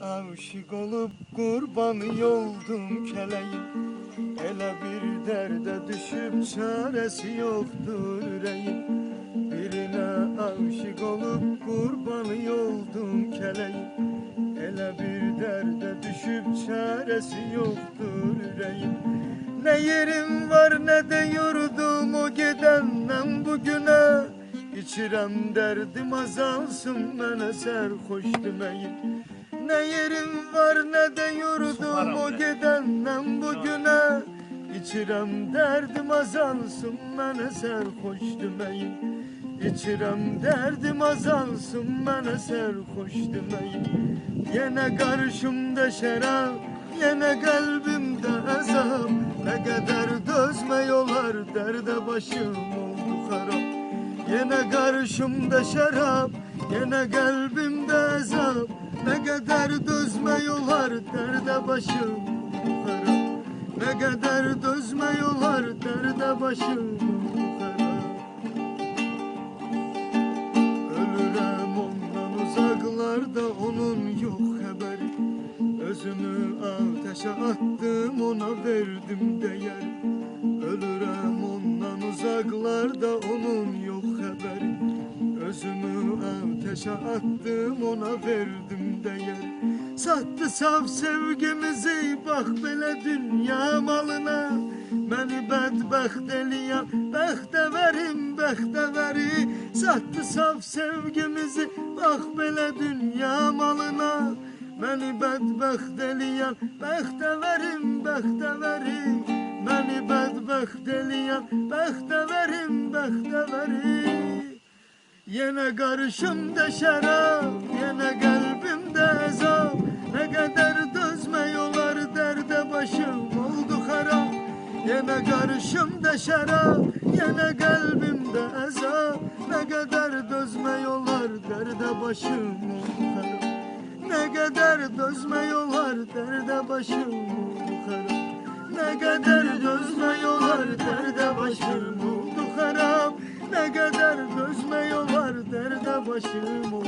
aşık olup kurban yoldum keleğim. Ele bir derde düşüp çaresi yoktur yüreğim. Birine aşık olup kurban yoldum keleğim. Ele bir derde düşüp çaresi yoktur yüreğim. Ne yerim var ne de yurdum o gidenden bugüne. İçirem derdim azalsın mene serhoş demeyin Ne yerim var ne de yurdum o gidenden bugüne. İçirem derdim azalsın mene serhoş demeyin. İçirem derdim azalsın mene serhoş demeyin. Yine karşımda şerap Yine kalbimde azap. Ne kadar dözme yolar Derde başım oldu harap. Yine karşımda şarap Yine kalbimde azap Ne kadar dözme yolar Derde başım. Harap Ne kadar dözme yolar Derde başım. Oldu harap Ölürem ondan uzaklarda onun yok haberi Özümü ateşe attım ona verdim değer. Ölürem ondan uzaklarda ateşe attım ona verdim değer Sattı saf sevgimizi bak belə dünya malına. Məni bədbəxt eləyən bəxtəvərim bəxtəvəri Sattı saf sevgimizi bak belə dünya malına. Məni bədbəxt eləyən bəxtəvərim bəxtəvəri Məni bədbəxt eləyən bəxtəvərim bəxtəvəri Yine karşımda şarap Yine kalbimde azap. Ne kadar dözme yolar Derde başım oldu harap. Yine karşımda şarap Yine kalbimde azap. Ne kadar dözme yolar Derde başım oldu harap. Ne kadar dözme yolar Derde başım oldu harap. Ne kadar dözme yolar 心目。